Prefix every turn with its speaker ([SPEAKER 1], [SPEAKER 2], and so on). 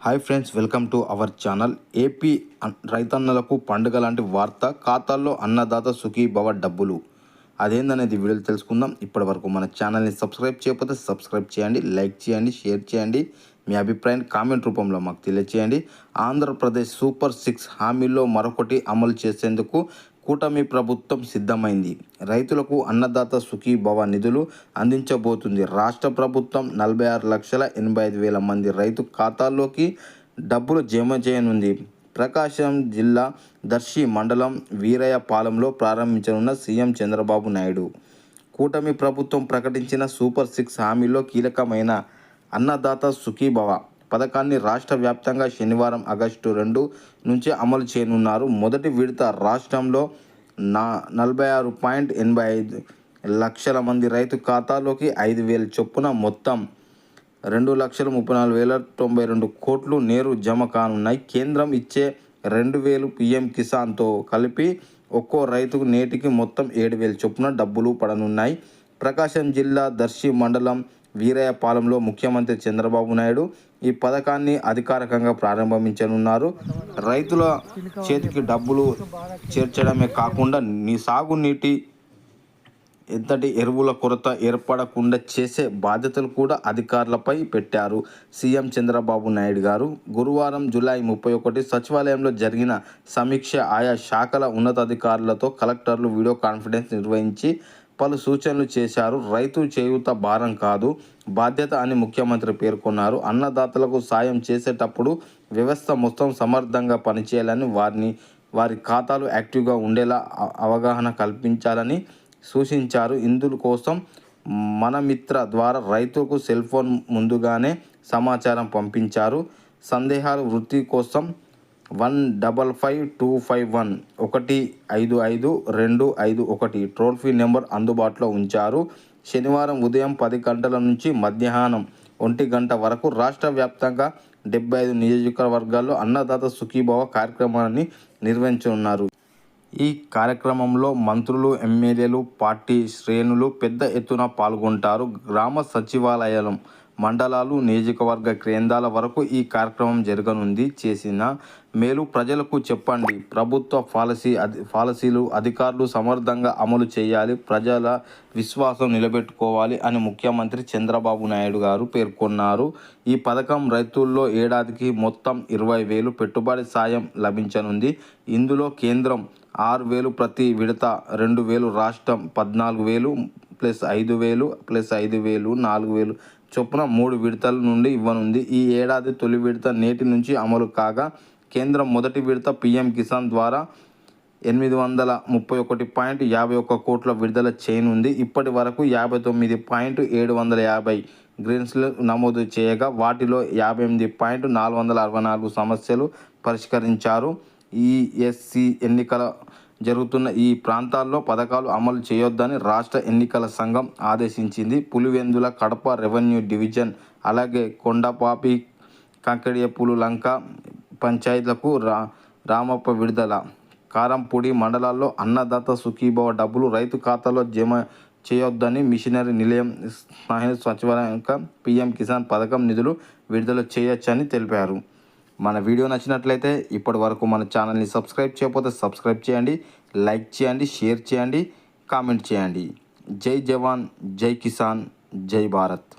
[SPEAKER 1] Hi friends welcome to our channel. AP రైతన్నలకు పండుగ లాంటి వార్త ఖాతాల్లో అన్నదాత సుఖీ భవ డబ్బులు. అదేందనేది వీడియోలు తెలుసుకుందాం. ఇప్పటి వరకు మన ఛానల్ని సబ్స్క్రైబ్ చేయకపోతే సబ్స్క్రైబ్ చేయండి లైక్ చేయండి షేర్ చేయండి. మీ అభిప్రాయాన్ని కామెంట్ రూపంలో మాకు తెలియచేయండి. ఆంధ్రప్రదేశ్ సూపర్ సిక్స్ హామీల్లో మరొకటి అమలు చేసేందుకు కూటమి ప్రభుత్వం సిద్ధమైంది. రైతులకు అన్నదాత సుఖీభవ నిధులు అందించబోతుంది. రాష్ట్ర ప్రభుత్వం నలభై ఆరు లక్షల ఎనభై ఐదు వేల మంది రైతు ఖాతాల్లోకి డబ్బులు జమ చేయనుంది. ప్రకాశం జిల్లా దర్శి మండలం వీరయ్యపాలెంలో ప్రారంభించనున్న సీఎం చంద్రబాబు నాయుడు. కూటమి ప్రభుత్వం ప్రకటించిన సూపర్ సిక్స్ హామీలో కీలకమైన అన్నదాత సుఖీభవ పథకాన్ని రాష్ట్ర వ్యాప్తంగా శనివారం ఆగస్టు రెండు నుంచి అమలు చేయనున్నారు. మొదటి విడత రాష్ట్రంలో నా నలభై ఆరు పాయింట్ ఎనభై ఐదు లక్షల మంది రైతు ఖాతాలోకి ఐదు వేల చొప్పున మొత్తం రెండు లక్షల ముప్పై నాలుగు వేల తొంభై రెండు కోట్లు నేరు జమ కానున్నాయి. కేంద్రం ఇచ్చే రెండు వేలు పిఎం కిసాన్తో కలిపి ఒక్కో రైతుకు నేటికి మొత్తం ఏడు వేల చొప్పున డబ్బులు పడనున్నాయి. ప్రకాశం జిల్లా దర్శి మండలం వీరయ్యపాలెంలో ముఖ్యమంత్రి చంద్రబాబు నాయుడు ఈ పథకాన్ని అధికారికంగా ప్రారంభించనున్నారు. రైతుల చేతికి డబ్బులు చేర్చడమే కాకుండా నీ సాగునీటి ఎంతటి ఎరువుల కొరత ఏర్పడకుండా చేసే బాధ్యతలు కూడా అధికారులపై పెట్టారు సీఎం చంద్రబాబు నాయుడు గారు. గురువారం జూలై ముప్పై ఒకటి సచివాలయంలో జరిగిన సమీక్ష ఆయా శాఖల ఉన్నతాధికారులతో కలెక్టర్లు వీడియో కాన్ఫరెన్స్ నిర్వహించి పలు సూచనలు చేశారు. రైతు చేయూత భారం కాదు. బాధ్యత అని ముఖ్యమంత్రి పేర్కొన్నారు. అన్నదాతలకు సాయం చేసేటప్పుడు వ్యవస్థ మొత్తం సమర్థంగా పనిచేయాలని వారిని వారి ఖాతాలు యాక్టివ్గా ఉండేలా అవగాహన కల్పించాలని సూచించారు. ఇందులో కోసం మనమిత్ర ద్వారా రైతులకు సెల్ ఫోన్ ముందుగానే సమాచారం పంపించారు. సందేహాలు వృత్తి కోసం one double five two five one ఒకటి ఐదు ఐదు రెండు ఐదు ఒకటి టోల్ ఫ్రీ నెంబర్ అందుబాటులో ఉంచారు. శనివారం ఉదయం పది గంటల నుంచి మధ్యాహ్నం ఒంటి గంట వరకు రాష్ట్ర వ్యాప్తంగా డెబ్బై ఐదు నియోజకవర్గాల్లో అన్నదాత సుఖీభావ కార్యక్రమాన్ని నిర్వహించనున్నారు. ఈ కార్యక్రమంలో మంత్రులు ఎమ్మెల్యేలు పార్టీ శ్రేణులు పెద్ద ఎత్తున పాల్గొంటారు. గ్రామ సచివాలయం మండలాలు నియోజకవర్గ కేంద్రాల వరకు ఈ కార్యక్రమం జరగనుంది చేసిన మేలు ప్రజలకు చెప్పండి. ప్రభుత్వ పాలసీ అధి పాలసీలు అధికారులు సమర్థంగా అమలు చేయాలి. ప్రజల విశ్వాసం నిలబెట్టుకోవాలి అని ముఖ్యమంత్రి చంద్రబాబు నాయుడు గారు పేర్కొన్నారు. ఈ పథకం రైతుల్లో ఏడాదికి మొత్తం ఇరవై వేలు పెట్టుబడి సాయం లభించనుంది. ఇందులో కేంద్రం ఆరు వేలు ప్రతి విడత రెండు వేలు రాష్ట్రం పద్నాలుగు వేలు ప్లస్ ఐదు వేలు ప్లస్ ఐదు వేలు నాలుగు వేలు చొప్పున మూడు విడతల నుండి ఇవ్వనుంది. ఈ ఏడాది తొలి విడత నేటి నుంచి అమలు కాగా కేంద్రం మొదటి విడత పిఎం కిసాన్ ద్వారా ఎనిమిది వందల ముప్పై ఒకటి పాయింట్ యాభై ఒక్క కోట్ల విడుదల చేయనుంది. ఇప్పటి వరకు యాభై తొమ్మిది పాయింట్ ఏడు వందల యాభై గ్రీన్స్లు నమోదు చేయగా వాటిలో యాభై ఎనిమిది పాయింట్ నాలుగు వందల అరవై నాలుగు సమస్యలు పరిష్కరించారు. ఈఎస్సి ఎన్నికల జరుగుతున్న ఈ ప్రాంతాల్లో పథకాలు అమలు చేయొద్దని రాష్ట్ర ఎన్నికల సంఘం ఆదేశించింది. పులివెందుల కడప రెవెన్యూ డివిజన్ అలాగే కొండపాపి కంకడియపులు లంక పంచాయతీలకు రా రామప్ప విడుదల. కారంపూడి మండలాల్లో అన్నదాత సుఖీభవ డబ్బులు రైతు ఖాతాలో జమ చేయొద్దని మిషనరీ నిలయం స్నేహ సచివాలయం పిఎం కిసాన్ పథకం నిధులు విడుదల చేయొచ్చని తెలిపారు. మన వీడియో నచ్చినట్లయితే ఇప్పటి వరకు మన ఛానల్ని సబ్స్క్రైబ్ చేయకపోతే సబ్స్క్రైబ్ చేయండి లైక్ చేయండి షేర్ చేయండి కామెంట్ చేయండి. జై జవాన్ జై కిసాన్ జై భారత్.